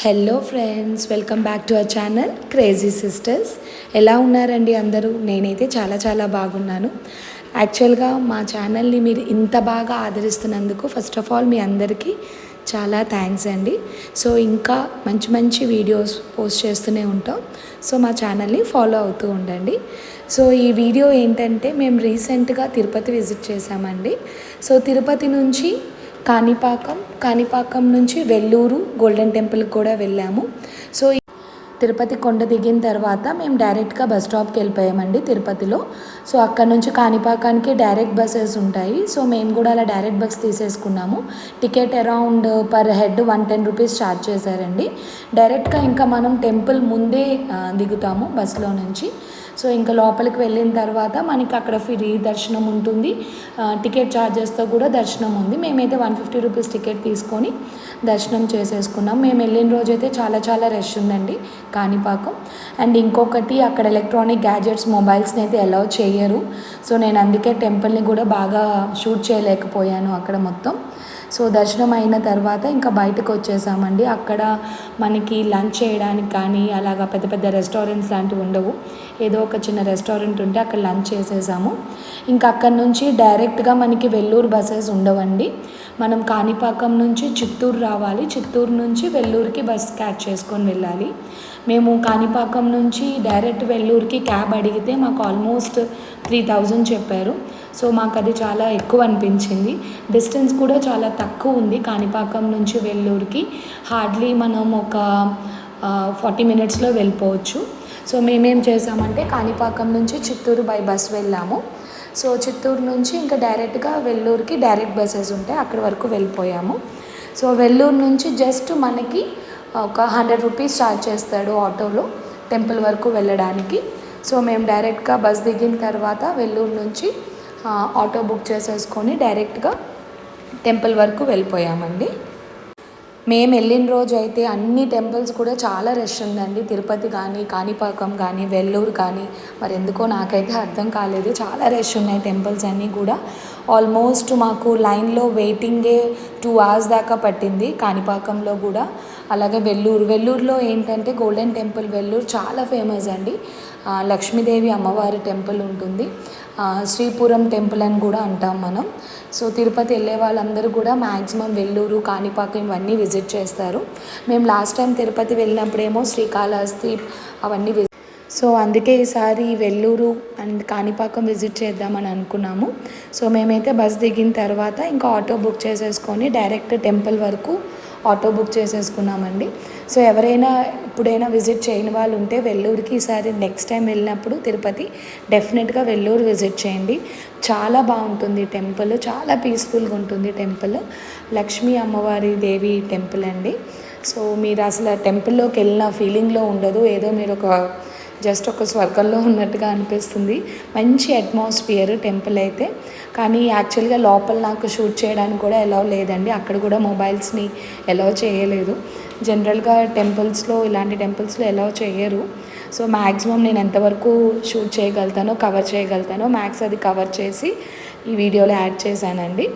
Hello friends welcome back to our channel crazy sisters ఎలా ఉన్నారండి అందరూ? నేనైతే చాలా చాలా బాగున్నాను. యాక్చువల్గా మా ఛానల్ని మీరు ఇంత బాగా ఆదరిస్తున్నందుకు ఫస్ట్ ఆఫ్ ఆల్ మీ అందరికీ చాలా థ్యాంక్స్ అండి. సో ఇంకా మంచి మంచి వీడియోస్ పోస్ట్ చేస్తూనే ఉంటాం. సో మా ఛానల్ని ఫాలో అవుతూ ఉండండి. సో ఈ వీడియో ఏంటంటే మేము రీసెంట్గా తిరుపతి విజిట్ చేసామండి సో తిరుపతి నుంచి కాణిపాకం కాణిపాకం నుంచి వెల్లూరు గోల్డెన్ టెంపుల్కి కూడా వెళ్ళాము. సో తిరుపతి కొండ దిగిన తర్వాత మేము డైరెక్ట్గా బస్ స్టాప్కి వెళ్ళిపోయామండి తిరుపతిలో. సో అక్కడ నుంచి కాణిపాకానికి డైరెక్ట్ బస్సెస్ ఉంటాయి. సో మేము కూడా అలా direct bus తీసేసుకున్నాము. Ticket around per head one ten rupees charge చేశారండి. డైరెక్ట్గా ఇంకా మనం టెంపుల్ ముందే దిగుతాము బస్సులో నుంచి. సో ఇంకా లోపలికి వెళ్ళిన తర్వాత మనకి అక్కడ ఫ్రీ దర్శనం ఉంటుంది. టికెట్ ఛార్జెస్తో కూడా దర్శనం ఉంది. మేమైతే వన్ ఫిఫ్టీ రూపీస్ టికెట్ తీసుకొని దర్శనం చేసేసుకున్నాం. మేము వెళ్ళిన రోజైతే చాలా చాలా రష్ ఉందండి కాణిపాకం. అండ్ ఇంకొకటి అక్కడ ఎలక్ట్రానిక్ గ్యాజెట్స్ మొబైల్స్ని అయితే అలౌ చేయరు. సో నేను అందుకే టెంపుల్ని కూడా బాగా షూట్ చేయలేకపోయాను అక్కడ మొత్తం. సో దర్శనం అయిన తర్వాత ఇంకా బయటకు వచ్చేసామండి. అక్కడ మనకి లంచ్ చేయడానికి కానీ అలాగా పెద్ద పెద్ద రెస్టారెంట్స్ లాంటివి ఉండవు. ఏదో ఒక చిన్న రెస్టారెంట్ ఉంటే అక్కడ లంచ్ చేసేసాము. ఇంకా అక్కడ నుంచి డైరెక్ట్గా మనకి వెల్లూరు బస్సెస్ ఉండవండి. మనం కాణిపాకం నుంచి చిత్తూరు రావాలి. చిత్తూరు నుంచి వెల్లూరుకి బస్ క్యాచ్ చేసుకొని వెళ్ళాలి. మేము కాణిపాకం నుంచి డైరెక్ట్ వెల్లూరుకి క్యాబ్ అడిగితే మాకు ఆల్మోస్ట్ త్రీ థౌజండ్ చెప్పారు. సో మాకు అది చాలా ఎక్కువ అనిపించింది డిస్టెన్స్ కూడా చాలా తక్కువ ఉంది. కాణిపాకం నుంచి వెల్లూరుకి హార్డ్లీ మనం ఒక ఫార్టీ మినిట్స్లో వెళ్ళిపోవచ్చు. సో మేమేం చేసామంటే కాణిపాకం నుంచి చిత్తూరు బై బస్ వెళ్ళాము. సో చిత్తూరు నుంచి ఇంకా డైరెక్ట్గా వెల్లూరుకి డైరెక్ట్ బస్సెస్ ఉంటాయి. అక్కడి వరకు వెళ్ళిపోయాము. సో వెల్లూరు నుంచి జస్ట్ మనకి ఒక హండ్రెడ్ రూపీస్ ఛార్జ్ చేస్తాడు ఆటోలో టెంపుల్ వరకు వెళ్ళడానికి. సో మేము డైరెక్ట్గా బస్ దిగిన తర్వాత వెల్లూరు నుంచి ఆటో బుక్ చేసేసుకొని డైరెక్ట్గా టెంపుల్ వరకు వెళ్ళిపోయామండి. మేము వెళ్ళిన రోజు అయితే అన్ని టెంపుల్స్ కూడా చాలా రష్ ఉందండి. తిరుపతి కానీ కాణిపాకం కానీ వెల్లూరు కానీ మరి ఎందుకో నాకైతే అర్థం కాలేదు. చాలా రష్ ఉన్నాయి టెంపుల్స్ అన్నీ కూడా. ఆల్మోస్ట్ మాకు లైన్లో వెయిటింగే టూ అవర్స్ దాకా పట్టింది కాణిపాకంలో కూడా. అలాగే వెల్లూరు వెల్లూరులో ఏంటంటే గోల్డెన్ టెంపుల్ వెల్లూరు చాలా ఫేమస్ అండి. లక్ష్మీదేవి అమ్మవారి టెంపుల్ ఉంటుంది. శ్రీపురం టెంపుల్ అని కూడా అంటాం మనం. సో తిరుపతి వెళ్ళే వాళ్ళందరూ కూడా మ్యాక్సిమం వెల్లూరు కాణిపాకం ఇవన్నీ విజిట్ చేస్తారు. మేము లాస్ట్ టైం తిరుపతి వెళ్ళినప్పుడేమో శ్రీకాళహస్తి అవన్నీ విజిట్ సో అందుకే ఈసారి వెల్లూరు అండ్ కాణిపాకం విజిట్ చేద్దామని అనుకున్నాము. సో మేమైతే బస్ దిగిన తర్వాత ఇంకా ఆటో బుక్ చేసేసుకొని డైరెక్ట్ టెంపుల్ వరకు ఆటో బుక్ చేసేసుకున్నామండి. సో ఎవరైనా ఇప్పుడైనా విజిట్ చేయని వాళ్ళు ఉంటే వెల్లూరుకి ఈసారి నెక్స్ట్ టైం వెళ్ళినప్పుడు తిరుపతి డెఫినెట్గా వెల్లూరు విజిట్ చేయండి. చాలా బాగుంటుంది టెంపుల్ చాలా పీస్ఫుల్గా ఉంటుంది టెంపుల్ లక్ష్మీ అమ్మవారి దేవి టెంపుల్ అండి. సో మీరు అసలు ఆ టెంపుల్లోకి వెళ్ళిన ఫీలింగ్లో ఉండదు. ఏదో మీరు ఒక జస్ట్ ఒక స్వర్గంలో ఉన్నట్టుగా అనిపిస్తుంది. మంచి అట్మాస్ఫియర్ టెంపుల్ అయితే. కానీ యాక్చువల్గా లోపల నాకు షూట్ చేయడానికి కూడా ఎలా లేదండి. అక్కడ కూడా మొబైల్స్ని ఎలా చేయలేదు. జనరల్గా టెంపుల్స్లో ఇలాంటి టెంపుల్స్లో ఎలా చేయరు. సో మ్యాక్సిమం నేను ఎంతవరకు షూట్ చేయగలుగుతానో కవర్ చేయగలుగుతానో మ్యాక్స్ అది కవర్ చేసి ఈ వీడియోలో యాడ్ చేశానండి.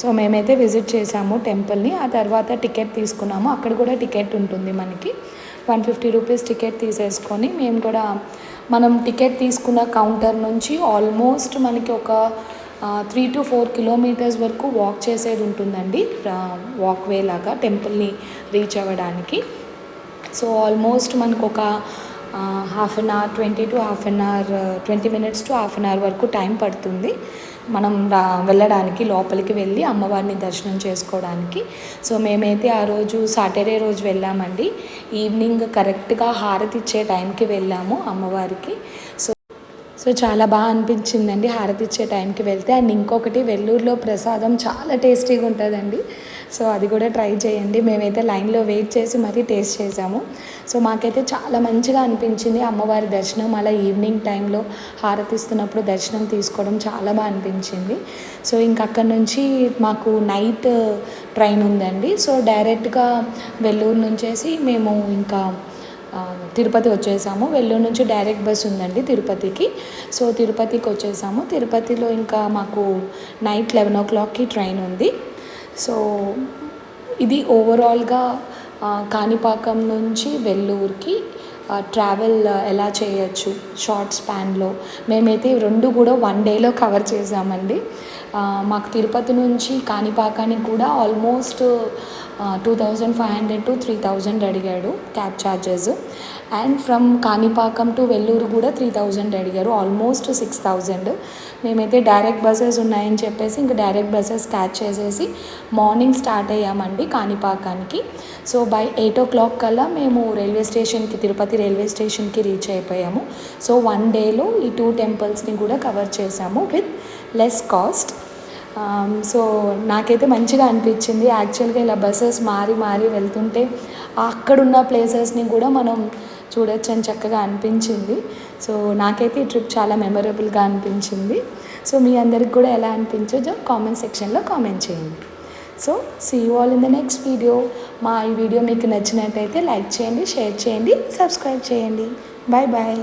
సో మేమైతే విజిట్ చేసాము టెంపుల్ని. ఆ తర్వాత టికెట్ తీసుకున్నాము. అక్కడ కూడా టికెట్ ఉంటుంది మనకి. వన్ ఫిఫ్టీ రూపీస్ టికెట్ తీసేసుకొని మేము కూడా మనం టికెట్ తీసుకున్న కౌంటర్ నుంచి ఆల్మోస్ట్ మనకి ఒక త్రీ టు ఫోర్ కిలోమీటర్స్ వరకు వాక్ చేసేది ఉంటుందండి. వాక్ వే లాగా టెంపుల్ని రీచ్ అవ్వడానికి. సో ఆల్మోస్ట్ మనకు ఒక half an hour twenty to half an hour twenty minutes to half an hour వరకు టైం పడుతుంది. మనం రా వెళ్ళడానికి లోపలికి వెళ్ళి అమ్మవారిని దర్శనం చేసుకోవడానికి. సో మేమైతే ఆ రోజు సాటర్డే రోజు వెళ్ళామండి. ఈవినింగ్ కరెక్ట్గా హారతి ఇచ్చే టైంకి వెళ్ళాము అమ్మవారికి. సో సో చాలా బాగా అనిపించిందండి హారతి ఇచ్చే టైంకి వెళ్తే. అండ్ ఇంకొకటి వెల్లూరులో ప్రసాదం చాలా టేస్టీగా ఉంటుందండి. సో అది కూడా ట్రై చేయండి. మేమైతే లైన్లో వెయిట్ చేసి మరీ టేస్ట్ చేసాము. సో మాకైతే చాలా మంచిగా అనిపించింది అమ్మవారి దర్శనం. అలా ఈవినింగ్ టైంలో హారతి ఇస్తున్నప్పుడు దర్శనం తీసుకోవడం చాలా బాగా అనిపించింది. సో ఇంక అక్కడ నుంచి మాకు నైట్ ట్రైన్ ఉందండి. సో డైరెక్ట్గా వెల్లూరు నుంచేసి మేము ఇంకా తిరుపతి వచ్చేసాము. వెల్లూరు నుంచి డైరెక్ట్ బస్ ఉందండి తిరుపతికి. సో తిరుపతికి వచ్చేసాము. తిరుపతిలో ఇంకా మాకు నైట్ లెవెన్ ఓ క్లాక్కి ట్రైన్ ఉంది. సో ఇది ఓవరాల్గా కాణిపాకం నుంచి వెల్లూరుకి ట్రావెల్ ఎలా చేయొచ్చు షార్ట్ స్పాన్లో మేమైతే రెండు కూడా వన్ డేలో కవర్ చేసామండి మాకు తిరుపతి నుంచి కాణిపాకానికి కూడా almost two thousand five hundred to three thousand అడిగాడు cab charges and from Kanipakam to Vellore కూడా త్రీ థౌజండ్ అడిగారు ఆల్మోస్ట్ సిక్స్ థౌజండ్ మేమైతే డైరెక్ట్ బస్సెస్ ఉన్నాయని చెప్పేసి ఇంకా డైరెక్ట్ బస్సెస్ క్యాచ్ చేసేసి మార్నింగ్ స్టార్ట్ అయ్యామండి కాణిపాకానికి so by eight o'clock కల్లా మేము రైల్వే స్టేషన్కి తిరుపతి రైల్వే స్టేషన్కి రీచ్ అయిపోయాము. సో వన్ డేలో ఈ టూ టెంపుల్స్ని కూడా కవర్ చేసాము with less cost Um, so నాకైతే మంచిగా అనిపించింది. యాక్చువల్గా ఇలా బస్సెస్ మారి మారి వెళ్తుంటే అక్కడున్న ప్లేసెస్ని కూడా మనం చూడొచ్చు అని చక్కగా అనిపించింది. సో నాకైతే ఈ ట్రిప్ చాలా మెమరబుల్గా అనిపించింది. సో మీ అందరికి కూడా ఎలా అనిపించో కామెంట్ సెక్షన్లో కామెంట్ చేయండి. So see you all in the next video మా ఈ వీడియో మీకు నచ్చినట్టయితే లైక్ చేయండి షేర్ చేయండి సబ్స్క్రైబ్ చేయండి. Bye bye